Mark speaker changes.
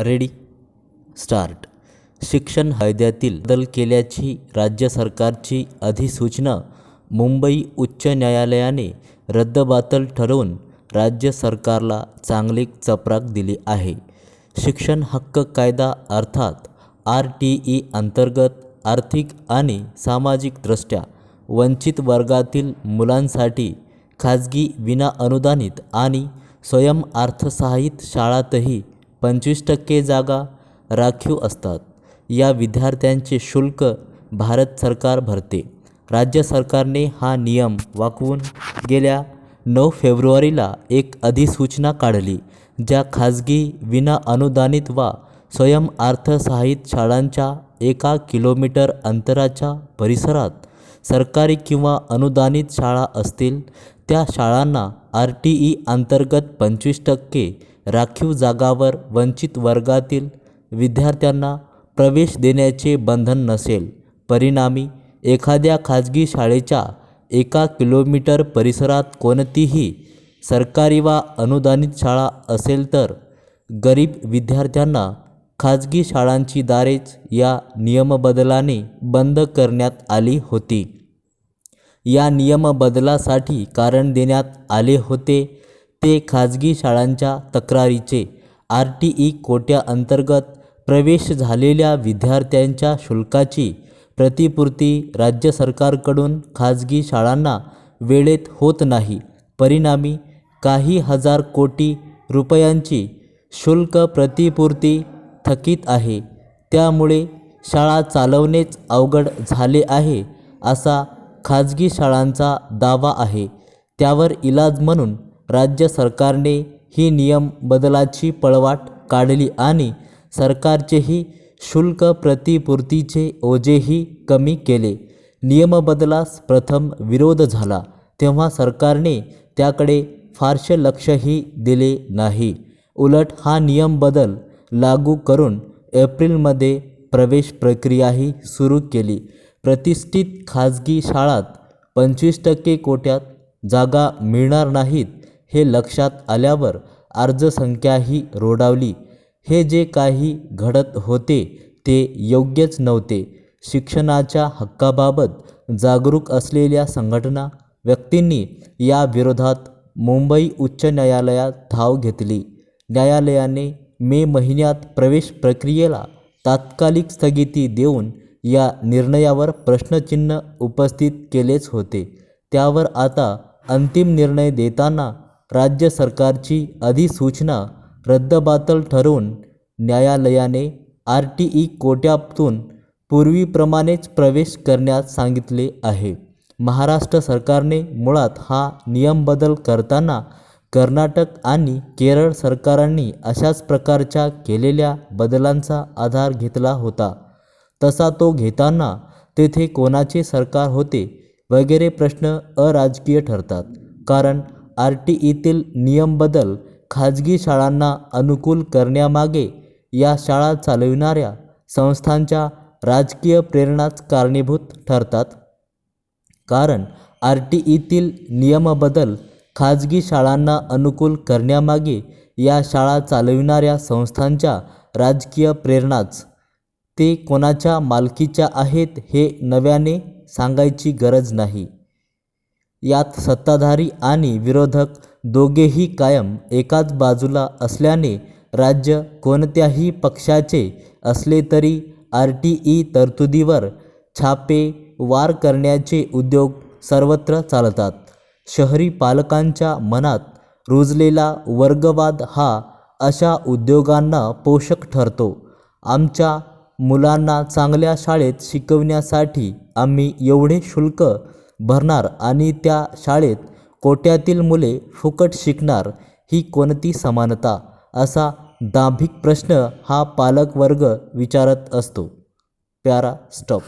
Speaker 1: Ready. Start. शिक्षण कायद्यातील बदल केल्याची राज्य सरकारची अधिसूचना मुंबई उच्च न्यायालयाने रद्दबातल ठरवून राज्य सरकारला चांगली चपराक दिली आहे. शिक्षण हक्क कायदा अर्थात आर टी ई अंतर्गत आर्थिक आणि सामाजिकदृष्ट्या वंचित वर्गातील मुलांसाठी खाजगी विनाअनुदानित आणि स्वयंअर्थसहाय्यित शाळातही पंचवीस टक्के जागा राखीव असतात. या विद्यार्थ्यांचे शुल्क भारत सरकार भरते. राज्य सरकारने हा नियम वाकवून गेल्या नऊ फेब्रुवारीला एक अधिसूचना काढली ज्या खाजगी विना अनुदानित वा स्वयंअर्थसहाय्यित शाळांच्या एका किलोमीटर अंतराच्या परिसरात सरकारी किंवा अनुदानित शाळा असतील त्या शाळांना आर टी ई अंतर्गत पंचवीस टक्के राखीव जागावर वंचित वर्गातील विद्यार्थ्यांना प्रवेश देण्याचे बंधन नसेल. परिणामी एखाद्या खाजगी शाळेच्या एका किलोमीटर परिसरात कोणतीही सरकारी वा अनुदानित शाळा असेल तर गरीब विद्यार्थ्यांना खाजगी शाळांची दारेच या नियमबदलाने बंद करण्यात आली होती. या नियमबदलासाठी कारण देण्यात आले होते ते खाजगी शाळांच्या तक्रारीचे आर टी ई कोट्याअंतर्गत प्रवेश झालेल्या विद्यार्थ्यांच्या शुल्काची प्रतिपूर्ती राज्य सरकारकडून खाजगी शाळांना वेळेत होत नाही. परिणामी काही हजार कोटी रुपयांची शुल्क प्रतिपूर्ती थकीत आहे. त्यामुळे शाळा चालवणेच अवघड झाले आहे असा खाजगी शाळांचा दावा आहे. त्यावर इलाज म्हणून राज्य सरकारने ही नियम बदलाची पळवाट काढली आणि सरकारचेही शुल्क प्रतिपूर्तीचे ओझेही कमी केले. नियमबदलास प्रथम विरोध झाला तेव्हा सरकारने त्याकडे फारसे लक्षही दिले नाही. उलट हा नियम बदल लागू करून एप्रिलमध्ये प्रवेश प्रक्रियाही सुरू केली. प्रतिष्ठित खाजगी शाळात पंचवीस टक्के कोट्यात जागा मिळणार नाहीत हे लक्षात आल्यावर अर्जसंख्याही रोडावली. हे जे काही घडत होते ते योग्यच नव्हते. शिक्षणाच्या हक्काबाबत जागरूक असलेल्या संघटना व्यक्तींनी या विरोधात मुंबई उच्च न्यायालयात धाव घेतली. न्यायालयाने मे महिन्यात प्रवेश प्रक्रियेला तात्कालिक स्थगिती देऊन या निर्णयावर प्रश्नचिन्ह उपस्थित केलेच होते. त्यावर आता अंतिम निर्णय देताना राज्य सरकारची अधिसूचना रद्दबातल ठरवून न्यायालयाने आर टी ई कोट्यातून पूर्वीप्रमाणेच प्रवेश करण्यास सांगितले आहे. महाराष्ट्र सरकारने मुळात हा नियम बदल करताना कर्नाटक आणि केरळ सरकारांनी अशाच प्रकारच्या केलेल्या बदलांचा आधार घेतला होता. तसा तो घेताना तेथे कोणाचे सरकार होते वगैरे प्रश्न अराजकीय ठरतात. कारण आर टी ईतील नियम बदल खाजगी शाळांना अनुकूल करण्यामागे या शाळा चालविणाऱ्या संस्थांच्या राजकीय प्रेरणाच कारणीभूत ठरतात. कारण आर टी ईतील नियमबदल खाजगी शाळांना अनुकूल करण्यामागे या शाळा चालविणाऱ्या संस्थांच्या राजकीय प्रेरणाच ते कोणाच्या मालकीच्या आहेत हे नव्याने सांगायची गरज नाही. यात सत्ताधारी आणि विरोधक दोघेही कायम एकाच बाजूला असल्याने राज्य कोणत्याही पक्षाचे असले तरी आर टी ई तरतुदीवर छापे वार करण्याचे उद्योग सर्वत्र चालतात. शहरी पालकांच्या मनात रुजलेला वर्गवाद हा अशा उद्योगांना पोषक ठरतो. आमच्या मुलांना चांगल्या शाळेत शिकवण्यासाठी आम्ही एवढे शुल्क भरणार आणि त्या शाळेत कोट्यातील मुले फुकट शिकणार ही कोणती समानता? असा दांभिक प्रश्न हा पालकवर्ग विचारत असतो. प्यारा स्टॉप.